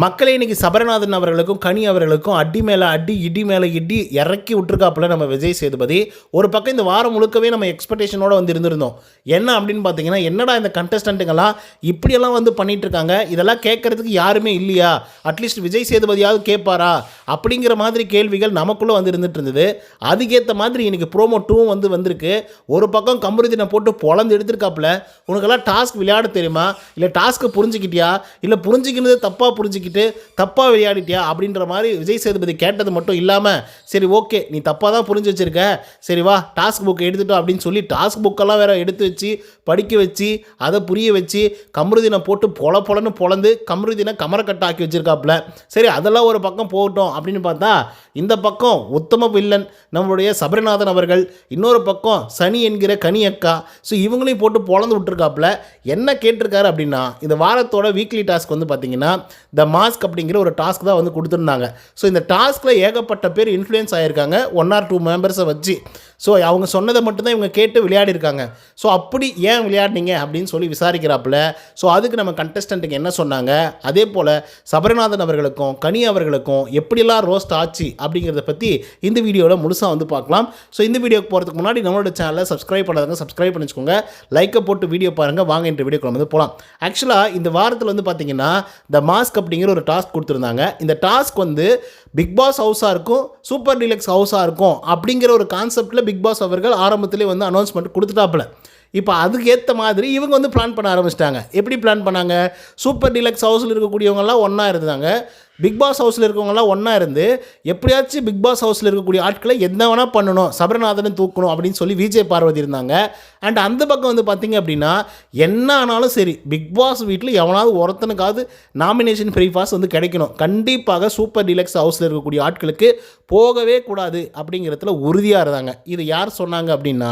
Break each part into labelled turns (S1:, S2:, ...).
S1: மக்களே இன்னைக்கு சபரநாதன் அவர்களுக்கும் கனி அவர்களுக்கும் அடி மேலே அடி இடி மேலே இடி இறக்கி விட்டுருக்காப்புல நம்ம விஜய் சேதுபதி. ஒரு பக்கம் இந்த வாரம் முழுக்கவே நம்ம எக்ஸ்பெக்டேஷனோடு வந்து இருந்திருந்தோம். என்ன அப்படின்னு பார்த்தீங்கன்னா என்னடா இந்த கண்டஸ்டண்ட்டுங்கெல்லாம் இப்படியெல்லாம் வந்து பண்ணிகிட்ருக்காங்க இருக்காங்க இதெல்லாம் கேட்கறதுக்கு யாருமே இல்லையா? அட்லீஸ்ட் விஜய் சேதுபதியாவது கேட்பாரா? அப்படிங்கிற மாதிரி கேள்விகள் நமக்குள்ளே வந்து இருந்துட்டு இருந்தது அதுக்கேற்ற மாதிரி இன்னைக்கு ப்ரோமோ டூவும் வந்து வந்திருக்கு. ஒரு பக்கம் கம்பருதினை போட்டு பொழந்து எடுத்திருக்காப்புல. உனக்கெல்லாம் டாஸ்க் விளையாட தெரியுமா? இல்லை டாஸ்க்கு புரிஞ்சுக்கிட்டியா? இல்லை புரிஞ்சுக்கினது தப்பாக புரிஞ்சுக்கிட்டு தப்பாக விளையாடிட்டியா அப்படின்ற மாதிரி விஜய் சேதுபதி கேட்டது மட்டும் இல்லாமல் சரி ஓகே நீ தப்பாக தான் புரிஞ்சு வச்சுருக்க. சரி வா டாஸ்க் புக் எடுத்துட்டோம் அப்படின்னு சொல்லி டாஸ்க் புக்கெல்லாம் வேற எடுத்து வச்சு படிக்க வச்சு அதை புரிய வச்சு கமருதினை போட்டு பொல பொலன்னு பொழந்து கமருதினை கமரக்கட்டை ஆக்கி வச்சிருக்காப்புல. சரி அதெல்லாம் ஒரு பக்கம் போகட்டும் அப்படின்னு பார்த்தா இந்த பக்கம் உத்தம வில்லன் நம்மளுடைய சபரிநாதன் அவர்கள் இன்னொரு பக்கம் சனி என்கிற கனி அக்கா. ஸோ இவங்களையும் போட்டு பொழந்து விட்டுருக்காப்புல. என்ன கேட்டிருக்காரு அப்படின்னா இந்த வாரத்தோட வீக்லி டாஸ்க் வந்து பார்த்தீங்கன்னா த மாஸ்க் அப்படிங்கிற ஒரு டாஸ்க் தான் வந்து கொடுத்துருந்தாங்க. ஸோ இந்த டாஸ்கில் ஏகப்பட்ட பேர் இன்ஃப்ளூயன்ஸ் ஆகியிருக்காங்க ஒன் ஆர் டூ மெம்பர்ஸை வச்சு. ஸோ அவங்க சொன்னதை மட்டும்தான் இவங்க கேட்டு விளையாடிருக்காங்க ஸோ அப்படி ஏன் விளையாடினீங்க அப்படின்னு சொல்லி விசாரிக்கிறாப்புல. ஸோ அதுக்கு நம்ம கண்டஸ்டண்ட்டுக்கு என்ன சொன்னாங்க? அதே போல் சபரிநாதன் அவர்களுக்கும் கனி அவர்களுக்கும் எப்படிலாம் ரோஸ்ட் ஆச்சு அப்படிங்கிறத பற்றி இந்த வீடியோவில் முழுசாக வந்து பார்க்கலாம். ஸோ இந்த வீடியோக்கு போகிறதுக்கு முன்னாடி நம்மளோட சேனலை சப்ஸ்கிரைப் பண்ணாதவங்க சப்ஸ்கிரைப் பண்ணிச்சுக்கோங்க. லைக்கை போட்டு வீடியோ பாருங்கள் வாங்க இந்த வீடியோக்குள்ள வந்து போகலாம் ஆக்சுவலாக இந்த வாரத்தில் வந்து பார்த்தீங்கன்னா த மாஸ்க் அப்படிங்கிற ஒரு டாஸ்க் கொடுத்துருந்தாங்க. இந்த டாஸ்க் வந்து பிக் பாஸ் ஹவுஸாக இருக்கும் சூப்பர் டீலக்ஸ் ஹவுஸாக இருக்கும் அப்படிங்கிற ஒரு கான்செப்டில் பிக் பாஸ் அவர்கள் ஆரம்பத்திலே வந்து அனௌன்ஸ்மெண்ட் கொடுத்துட்டாப்புல. இப்போ அதுக்கேற்ற மாதிரி இவங்க வந்து பிளான் பண்ண ஆரம்பிச்சிட்டாங்க. எப்படி பிளான் பண்ணாங்க? சூப்பர் டீலக்ஸ் ஹவுஸில் இருக்கக்கூடியவங்கெல்லாம் ஒன்றா இருந்தாங்க. பிக் பாஸ் ஹவுஸில் இருக்கவங்கலாம் ஒன்றா இருந்து எப்படியாச்சும் பிக் பாஸ் ஹவுஸில் இருக்கக்கூடிய ஆட்களை என்ன வேணால் பண்ணணும் சபரநாதனை தூக்கணும் அப்படின்னு சொல்லி விஜய் பார்வதி இருந்தாங்க. அண்ட் அந்த பக்கம் வந்து பார்த்தீங்க அப்படின்னா என்ன ஆனாலும் சரி பிக் பாஸ் வீட்டில் எவனாவது ஒருத்தனுக்காவது நாமினேஷன் ஃப்ரீ பாஸ் வந்து கிடைக்கணும். கண்டிப்பாக சூப்பர் டீலக்ஸ் ஹவுஸில் இருக்கக்கூடிய ஆட்களுக்கு போகவே கூடாது அப்படிங்கிறதுல உறுதியாக இருந்தாங்க. இது யார் சொன்னாங்க அப்படின்னா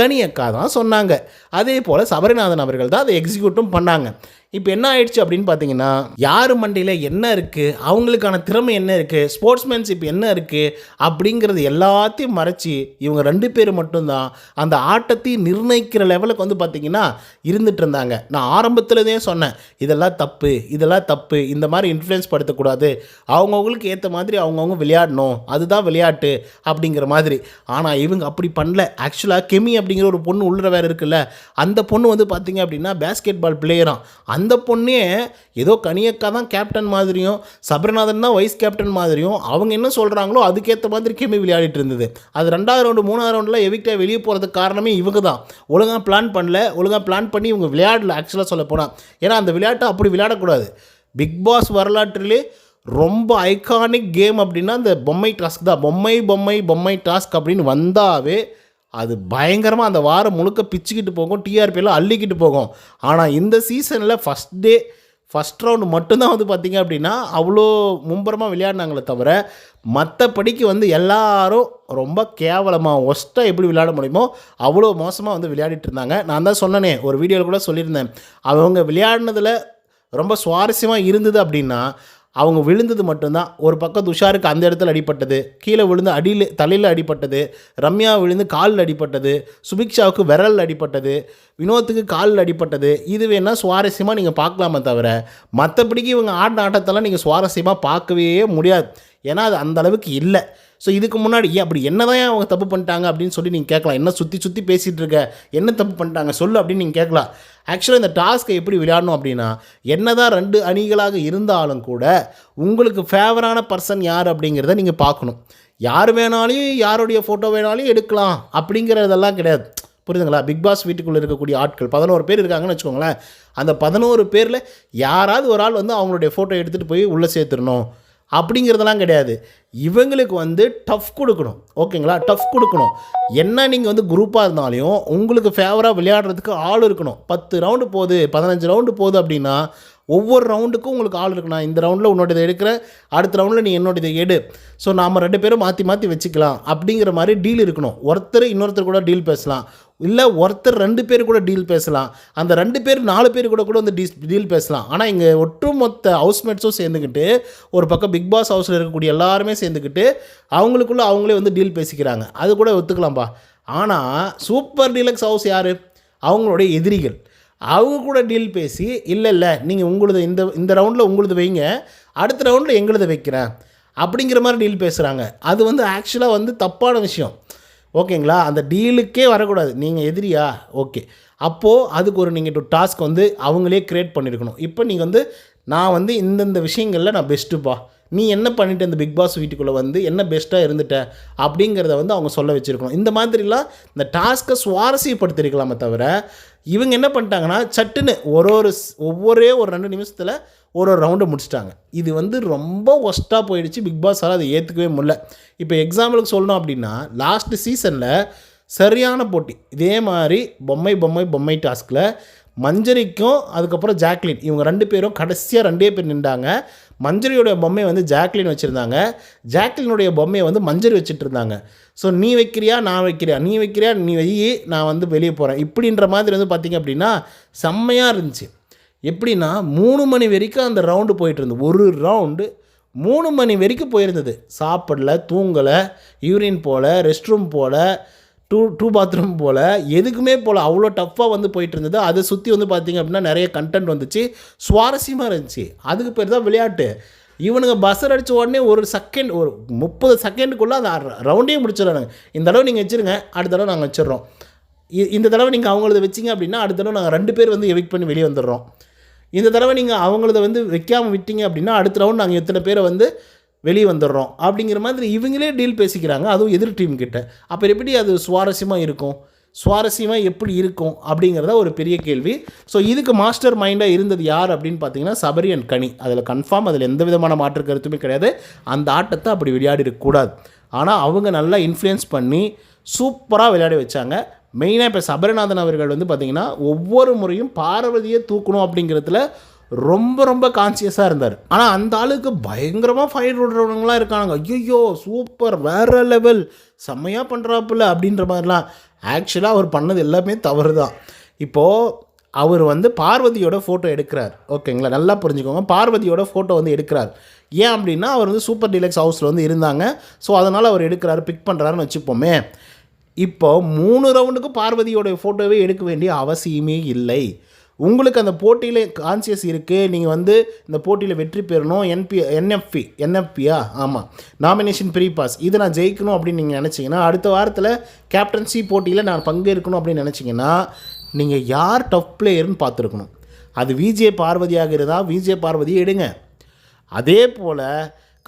S1: கனியக்கா தான் சொன்னாங்க. அதே போல் சபரிநாதன் அவர்கள் தான் அதை எக்ஸிக்யூட்டும் பண்ணாங்க. இப்போ என்ன ஆயிடுச்சு அப்படின்னு பார்த்தீங்கன்னா யார் மண்டையில் என்ன இருக்குது அவங்களுக்கான திறமை என்ன இருக்குது ஸ்போர்ட்ஸ்மேன்ஷிப் என்ன இருக்குது அப்படிங்கிறது எல்லாத்தையும் மறைச்சி இவங்க ரெண்டு பேர் மட்டும்தான் அந்த ஆட்டத்தையும் நிர்ணயிக்கிற லெவலுக்கு வந்து பார்த்தீங்கன்னா இருந்துட்டு இருந்தாங்க. நான் ஆரம்பத்துலதே சொன்னேன் இதெல்லாம் தப்பு இதெல்லாம் தப்பு இந்த மாதிரி இன்ஃப்ளூயன்ஸ் படுத்தக்கூடாது. அவங்கவுங்களுக்கு ஏற்ற மாதிரி அவங்கவுங்க விளையாடணும் அதுதான் விளையாட்டு அப்படிங்கிற மாதிரி. ஆனால் இவங்க அப்படி பண்ணல. ஆக்சுவலாக கெமி அப்படிங்கிற ஒரு பொண்ணு உள்ள வேறு இருக்குல்ல அந்த பொண்ணு வந்து பார்த்தீங்க அப்படின்னா பேஸ்கெட் பால் அந்த அந்த பொண்ணே ஏதோ கனியக்கா தான் கேப்டன் மாதிரியும் சபரநாதன் தான் வைஸ் கேப்டன் மாதிரியும் அவங்க என்ன சொல்கிறாங்களோ அதுக்கேற்ற மாதிரி கேமி விளையாடிட்டு இருந்தது. அது ரெண்டாவது ரவுண்டு மூணாவது ரவுண்டில் எவிக்டா வெளியே போகிறதுக்கு காரணமே இவங்க தான் ஒழுங்காக பிளான் பண்ணல ஒழுங்காக பிளான் பண்ணி இவங்க விளையாடல ஆக்சுவலாக சொல்ல போனால் ஏன்னா அந்த விளையாட்டை அப்படி விளையாடக்கூடாது. பிக் பாஸ் வரலாற்றிலே ரொம்ப ஐகானிக் கேம் அப்படின்னா அந்த பொம்மை டாஸ்க் தான். பொம்மை பொம்மை பொம்மை டாஸ்க் அப்படின்னு வந்தாவே அது பயங்கரமாக அந்த வாரம் முழுக்க பிச்சுக்கிட்டு போகும் டிஆர்பியில் அள்ளிக்கிட்டு போகும். ஆனால் இந்த சீசனில் ஃபஸ்ட் டே ஃபஸ்ட் ரவுண்டு மட்டும்தான் வந்து பார்த்திங்க அப்படின்னா அவ்வளோ மும்பரமாக விளையாடினாங்களே தவிர மற்றபடிக்கு வந்து எல்லாரும் ரொம்ப கேவலமாக ஒஸ்ட்டாக எப்படி விளையாட முடியுமோ அவ்வளோ மோசமாக வந்து விளையாடிட்டு இருந்தாங்க. நான் தான் சொன்னனே ஒரு வீடியோவில் கூட சொல்லியிருந்தேன். அவங்க விளையாடினதில் ரொம்ப சுவாரஸ்யமாக இருந்தது அப்படின்னா அவங்க விழுந்தது மட்டும்தான். ஒரு பக்கம் துஷாருக்கு அந்த இடத்துல அடிப்பட்டது கீழே விழுந்து அடியில் தலையில் அடிப்பட்டது ரம்யா விழுந்து காலில் அடிப்பட்டது சுபிக்ஷாவுக்கு விரலில் அடிப்பட்டது வினோத்துக்கு காலில் அடிப்பட்டது. இது வேணால் சுவாரஸ்யமாக நீங்கள் பார்க்கலாமே தவிர மற்றபடிக்கு இவங்க ஆடின ஆட்டத்தெல்லாம் நீங்கள் சுவாரஸ்யமாக பார்க்கவே முடியாது. ஏன்னா அது அந்த அளவுக்கு இல்லை. ஸோ இதுக்கு முன்னாடி ஏன் அப்படி என்ன தான் அவங்க தப்பு பண்ணிட்டாங்க அப்படின்னு சொல்லி நீங்கள் கேட்கலாம். என்ன சுற்றி சுற்றி பேசிகிட்டு இருக்க என்ன தப்பு பண்ணிட்டாங்க சொல்லு அப்படின்னு நீங்கள் கேட்கலாம். ஆக்சுவலாக இந்த டாஸ்க்கை எப்படி விளையாடணும் அப்படின்னா என்ன தான் ரெண்டு அணிகளாக இருந்தாலும் கூட உங்களுக்கு ஃபேவரான பர்சன் யார் அப்படிங்கிறத நீங்கள் பார்க்கணும். யார் வேணாலும் யாருடைய ஃபோட்டோ வேணாலும் எடுக்கலாம் அப்படிங்கிறதெல்லாம் கிடையாது. புரியுதுங்களா? பிக் பாஸ் வீட்டுக்குள்ளே இருக்கக்கூடிய ஆட்கள் பதினோரு பேர் இருக்காங்கன்னு வச்சுக்கோங்களேன். அந்த பதினோரு பேரில் யாராவது ஒரு ஆள் வந்து அவங்களுடைய ஃபோட்டோ எடுத்துகிட்டு போய் உள்ளே சேர்த்துடணும். அப்படிங்கிறதெல்லாம் கிடையாது. இவங்களுக்கு வந்து டஃப் கொடுக்கணும். ஓகேங்களா? டஃப் கொடுக்கணும். என்ன நீங்கள் வந்து குரூப்பாக இருந்தாலையும் உங்களுக்கு ஃபேவராக விளையாடுறதுக்கு ஆள் இருக்கணும். பத்து ரவுண்டு போகுது பதினஞ்சு ரவுண்டு போகுது அப்படின்னா ஒவ்வொரு ரவுண்டுக்கும் உங்களுக்கு ஆள் இருக்கணும். நான் இந்த ரவுண்டில் உன்னோட இதை எடுக்கிறேன் அடுத்த ரவுண்டில் நீ என்னோட இதை எடு. ஸோ நாம் ரெண்டு பேரும் மாற்றி மாற்றி வச்சுக்கலாம். அப்படிங்கிற மாதிரி டீல் இருக்கணும். ஒருத்தர் இன்னொருத்தர் கூட டீல் பேசலாம். இல்லை ஒருத்தர் ரெண்டு பேர் கூட டீல் பேசலாம். அந்த ரெண்டு பேர் நாலு பேர் கூட கூட வந்து டீஸ் டீல் பேசலாம். ஆனால் இங்கே ஒட்டுமொத்த ஹவுஸ்மேட்ஸும் சேர்ந்துக்கிட்டு ஒரு பக்கம் பிக் பாஸ் ஹவுஸில் இருக்கக்கூடிய எல்லாருமே சேர்ந்துக்கிட்டு அவங்களுக்குள்ள அவங்களே வந்து டீல் பேசிக்கிறாங்க. அது கூட ஒத்துக்கலாம்ப்பா ஆனால் சூப்பர் டீலக்ஸ் ஹவுஸ் யார்? அவங்களுடைய எதிரிகள். அவங்க கூட டீல் பேசி இல்லை இல்லை நீங்கள் உங்களுது இந்த இந்த ரவுண்டில் உங்களுது வைங்க. அடுத்த ரவுண்டில் எங்களுதை வைக்கிறேன். அப்படிங்கிற மாதிரி டீல் பேசுகிறாங்க அது வந்து ஆக்சுவலாக வந்து தப்பான விஷயம். ஓகேங்களா? அந்த டீலுக்கே வரக்கூடாது. நீங்கள் எதிரியா? ஓகே. அப்போது அதுக்கு ஒரு நீங்கள் டூ டாஸ்க் வந்து அவங்களே க்ரியேட் பண்ணியிருக்கணும் இப்போ நீங்கள் வந்து நான் வந்து இந்தந்த விஷயங்களில் நான் பெஸ்ட்டுப்பா நீ என்ன பண்ணிட்டு இந்த பிக் பாஸ் வீட்டுக்குள்ளே வந்து என்ன பெஸ்ட்டாக இருந்துட்ட அப்படிங்கிறத வந்து அவங்க சொல்ல வச்சுருக்கணும். இந்த மாதிரிலாம் இந்த டாஸ்க்கை சுவாரஸ்யப்படுத்திருக்கலாமே தவிர இவங்க என்ன பண்ணிட்டாங்கன்னா சட்டுன்னு ஒரு ஒரு ஒவ்வொரே ஒரு ரெண்டு நிமிஷத்தில் ஒரு ஒரு ரவுண்டை முடிச்சிட்டாங்க. இது வந்து ரொம்ப ஒஸ்ட்டாக போயிடுச்சு. பிக் பாஸால் அதை ஏற்றுக்கவே முடியல. இப்போ எக்ஸாம்பிளுக்கு சொல்லணும் அப்படின்னா லாஸ்ட் சீசனில் சரியான போட்டி. இதே மாதிரி பொம்மை பொம்மை பொம்மை டாஸ்கில் மஞ்சரிக்கும் அதுக்கப்புறம் ஜாக்லின். இவங்க ரெண்டு பேரும் கடைசியாக ரெண்டே பேர் நின்றாங்க. மஞ்சரியோடைய பொம்மையை வந்து ஜாக்லின் வச்சுருந்தாங்க. ஜாக்லினுடைய பொம்மையை வந்து மஞ்சரி வச்சுட்டு இருந்தாங்க ஸோ நீ வைக்கிறியா நான் வைக்கிறியா? நீ வைக்கிறியா நீ வை நான் வந்து வெளியே போகிறேன் இப்படின்ற மாதிரி வந்து பார்த்திங்க அப்படின்னா செம்மையாக இருந்துச்சு. எப்படின்னா மூணு மணி வரைக்கும் அந்த ரவுண்டு போயிட்டு இருந்தது ஒரு ரவுண்டு மூணு மணி வரைக்கும் போயிருந்தது. சாப்பிடல தூங்கலை யூரின் போகல ரெஸ்ட் ரூம் போல டூ டூ பாத்ரூம் போல். எதுக்குமே போல் அவ்வளோ டஃப்பாக வந்து போயிட்டு இருந்தது அதை சுற்றி வந்து பார்த்திங்க அப்படின்னா நிறைய கண்டென்ட் வந்துச்சு. சுவாரஸ்யமாக இருந்துச்சு. அதுக்கு பேர் தான் விளையாட்டு. இவனுங்க பஸ்ஸர் அடித்த உடனே ஒரு செகண்ட் ஒரு முப்பது செகண்டுக்குள்ளே அந்த ரவுண்டே முடிச்சிடறாங்க இந்த தடவை நீங்கள் வச்சுருங்க அடுத்த தடவை நாங்கள் வச்சிடுறோம். இந்த தடவை நீங்கள் அவங்களது வச்சிங்க அப்படின்னா அடுத்த தடவை நாங்கள் ரெண்டு பேர் வந்து எவிக் பண்ணி வெளியே வந்துடுறோம். இந்த தடவை நீங்கள் அவங்களத வந்து வைக்காமல் விட்டீங்க அப்படின்னா அடுத்த ரவுண்ட் நாங்கள் எத்தனை பேரை வந்து வெளியே வந்துடுறோம் அப்படிங்கிற மாதிரி இவங்களே டீல் பேசிக்கிறாங்க. அதுவும் எதிர் டீம் கிட்ட. அப்போ எப்படி அது சுவாரஸ்யமாக இருக்கும்? சுவாரஸ்யமாக எப்படி இருக்கும்? அப்படிங்கிறத ஒரு பெரிய கேள்வி. ஸோ இதுக்கு மாஸ்டர் மைண்டாக இருந்தது யார் அப்படின்னு பார்த்தீங்கன்னா சபரி அண்ட் கனி. அதில் கன்ஃபார்ம் அதில் எந்த விதமான மாற்று கருத்துமே கிடையாது. அந்த ஆட்டத்தை அப்படி விளையாடி இருக்கக்கூடாது ஆனால் அவங்க நல்லா இன்ஃப்ளூயன்ஸ் பண்ணி சூப்பராக விளையாடி வச்சாங்க. மெயினாக இப்போ சபரிநாதன் அவர்கள் வந்து பார்த்திங்கன்னா ஒவ்வொரு முறையும் பார்வதியை தூக்கணும் அப்படிங்கிறதுல ரொம்ப ரொம்ப கான்சியஸாக இருந்தார். ஆனால் அந்த ஆளுக்கு பயங்கரமாக ஃபைட் விடுறவங்களாம் இருக்காங்க ஐயோ சூப்பர் வேற லெவல் செம்மையாக பண்ணுறாப்புல அப்படின்ற மாதிரிலாம். ஆக்சுவலாக அவர் பண்ணது எல்லாமே தவறு தான் இப்போது அவர் வந்து பார்வதியோட ஃபோட்டோ எடுக்கிறார். ஓகேங்களா நல்லா புரிஞ்சுக்கோங்க. பார்வதியோட ஃபோட்டோ வந்து எடுக்கிறார். ஏன் அப்படின்னா அவர் வந்து சூப்பர் டீலக்ஸ் ஹவுஸில் வந்து இருந்தாங்க. ஸோ அதனால் அவர் எடுக்கிறாரு பிக் பண்ணுறாருன்னு வச்சுப்போமே. இப்போ மூணு ரவுண்டுக்கு பார்வதியோட ஃபோட்டோவே எடுக்க வேண்டிய அவசியமே இல்லை. உங்களுக்கு அந்த போட்டியில் கான்சியஸ் இருக்குது நீங்கள் வந்து இந்த போட்டியில் வெற்றி பெறணும் என்பி என்எஃப்பி என்எஃப்பியா ஆமாம் நாமினேஷன் ப்ரீ பாஸ் இதை நான் ஜெயிக்கணும் அப்படின்னு நீங்கள் நினச்சிங்கன்னா அடுத்த வாரத்தில் கேப்டன்சி போட்டியில் நான் பங்கேற்கணும் அப்படின்னு நினச்சிங்கன்னா நீங்கள் யார் டஃப் பிளேயர்னு பார்த்துருக்கணும். அது விஜே பார்வதியாக இருந்தால் விஜே பார்வதியை எடுங்க. அதே போல்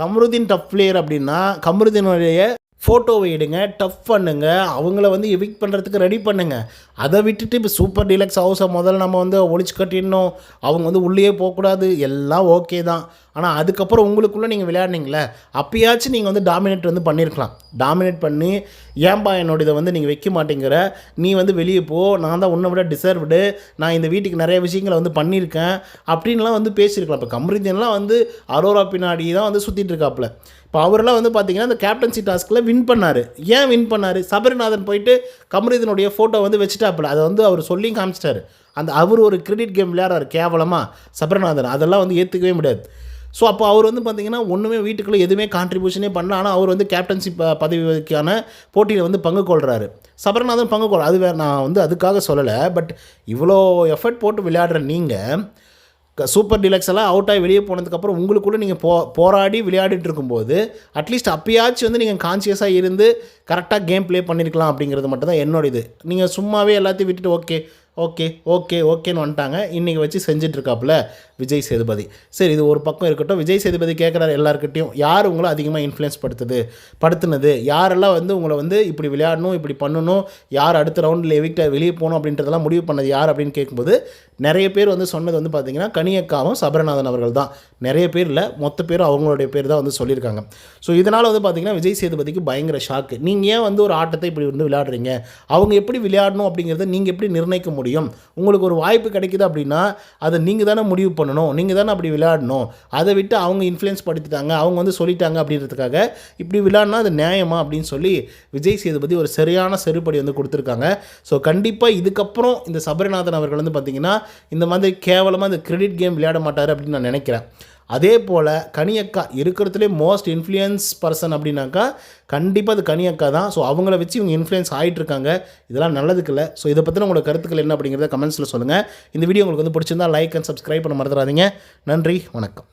S1: கமருதீன் டஃப் பிளேயர் அப்படின்னா கமருதீனுடைய ஃபோட்டோவை எடுங்க டஃப் பண்ணுங்க அவங்கள வந்து எவிக் பண்ணுறதுக்கு ரெடி பண்ணுங்கள் அதை விட்டுட்டு இப்போ சூப்பர் டீலக்ஸ் ஹவுஸை முதல்ல நம்ம வந்து ஒழிச்சு கட்டிடணும். அவங்க வந்து உள்ளேயே போகக்கூடாது. எல்லாம் ஓகே தான். ஆனால் அதுக்கப்புறம் உங்களுக்குள்ளே நீங்கள் விளையாடுனீங்களே அப்பயாச்சும் நீங்கள் வந்து டாமினேட் வந்து பண்ணியிருக்கலாம் டாமினேட் பண்ணி ஏன்பா என்னோட இதை வந்து நீங்கள் வைக்க மாட்டேங்கிற நீ வந்து வெளியே போ நான் தான் உன்னை விட டிசர்வ்டு நான் இந்த வீட்டுக்கு நிறைய விஷயங்களை வந்து பண்ணியிருக்கேன் அப்படின்லாம் வந்து பேசியிருக்கலாம். இப்போ கமருதீன்லாம் வந்து அரோரா பின்னாடி தான் வந்து சுற்றிட்டு இருக்காப்புல. இப்போ அவரெல்லாம் வந்து பார்த்தீங்கன்னா அந்த கேப்டன்சி டாஸ்கில் வின் பண்ணார். ஏன் வின் பண்ணார்? சபரிநாதன் போயிட்டு கமரிதனுடைய ஃபோட்டோ வந்து வச்சுட்டாப்புல. அதை வந்து அவர் சொல்லி காமிச்சிட்டாரு. அந்த அவர் ஒரு கிரெடிட் கேம் விளையாடுறாரு கேவலமாக சபரிநாதன் அதெல்லாம் வந்து ஏற்றுக்கவே முடியாது. ஸோ அப்போ அவர் வந்து பார்த்தீங்கன்னா ஒன்றுமே வீட்டுக்குள்ளே எதுவுமே கான்ட்ரிபியூஷனே பண்ணல. ஆனால் அவர் வந்து கேப்டன்சி ப பதவிக்கான போட்டியில் வந்து பங்கு கொள்கிறாரு சபரநாதன் பங்கு கொள் அது வேறு நான் வந்து அதுக்காக சொல்லலை. பட் இவ்வளோ எஃபர்ட் போட்டு விளையாடுற நீங்கள் சூப்பர் டிலக்ஸ் எல்லாம் அவுட் ஆகி வெளியே போனதுக்கப்புறம் உங்களுக்குள்ளே நீங்கள் போ போராடி விளையாடிட்டு இருக்கும்போது அட்லீஸ்ட் அப்பயாச்சும் வந்து நீங்கள் கான்சியஸாக இருந்து கரெக்டாக கேம் ப்ளே பண்ணியிருக்கலாம் அப்படிங்கிறது மட்டும் தான் என்னோட இது. நீங்கள் சும்மாவே எல்லாத்தையும் விட்டுட்டு ஓகே ஓகே ஓகே ஓகேன்னு வந்துட்டாங்க. இன்றைக்கி வச்சு செஞ்சுட்டு இருக்காப்புல விஜய் சேதுபதி. சரி இது ஒரு பக்கம் இருக்கட்டும். விஜய் சேதுபதி கேட்குறாரு எல்லாருக்கிட்டையும் யார் உங்களை அதிகமாக இன்ஃப்ளூயன்ஸ் படுத்துது? படுத்துனது? யாரெல்லாம் வந்து உங்களை வந்து இப்படி விளையாடணும் இப்படி பண்ணணும்? யார் அடுத்த ரவுண்டில் எவிக்ட வெளியே போகணும் அப்படின்றதெல்லாம் முடிவு பண்ணது யார் அப்படின்னு கேட்கும்போது நிறைய பேர் வந்து சொன்னது வந்து பார்த்தீங்கன்னா கனியக்காவும் சபரநாதன் அவர்கள் தான் நிறைய பேர் இல்லை மொத்த பேரும் அவங்களுடைய பேர் தான் வந்து சொல்லியிருக்காங்க. ஸோ இதனால் வந்து பார்த்தீங்கன்னா விஜய் சேதுபதிக்கு பயங்கர ஷாக்கு நீங்கள் ஏன் வந்து ஒரு ஆட்டத்தை இப்படி வந்து விளையாடுறீங்க? அவங்க எப்படி விளையாடணும் அப்படிங்கிறத நீங்கள் எப்படி நிர்ணயிக்க முடியும்? முடியும். உங்களுக்கு ஒரு வாய்ப்பு கிடைக்குது அப்படின்னா அதை நீங்கள் தானே முடிவு பண்ணணும். நீங்கள் தானே அப்படி விளையாடணும். அதை விட்டு அவங்க இன்ஃப்ளூயன்ஸ் படுத்திட்டாங்க. அவங்க வந்து சொல்லிட்டாங்க அப்படின்றதுக்காக இப்படி விளையாடினா அது நியாயமா அப்படின்னு சொல்லி விஜய் சேதுபதி ஒரு சரியான செருப்படி வந்து கொடுத்துருக்காங்க. ஸோ கண்டிப்பாக இதுக்கப்புறம் இந்த சபரிநாதன் அவர்கள் வந்து பார்த்திங்கன்னா இந்த மாதிரி கேவலமாக இந்த கிரெடிட் கேம் விளையாட மாட்டார் அப்படின்னு நான் நினைக்கிறேன். அதே போல் கனியக்கா இருக்கிறதுலே மோஸ்ட் இன்ஃப்ளூயன்ஸ் பர்சன் அப்படின்னாக்கா கண்டிப்பாக அது கனியக்கா தான். ஸோ அவங்கள வச்சு இவங்க இன்ஃப்ளூயன்ஸ் ஆகிட்டு இருக்காங்க இதெல்லாம் நல்லதுக்கு இல்லை. ஸோ இதை பற்றின உங்களோட கருத்துக்கள் என்ன அப்படிங்கிறத கமெண்ட்ஸில் சொல்லுங்கள் இந்த வீடியோ உங்களுக்கு வந்து பிடிச்சிருந்தா லைக் அண்ட் சப்ஸ்கிரைப் பண்ண மறந்துடாதீங்க. நன்றி வணக்கம்.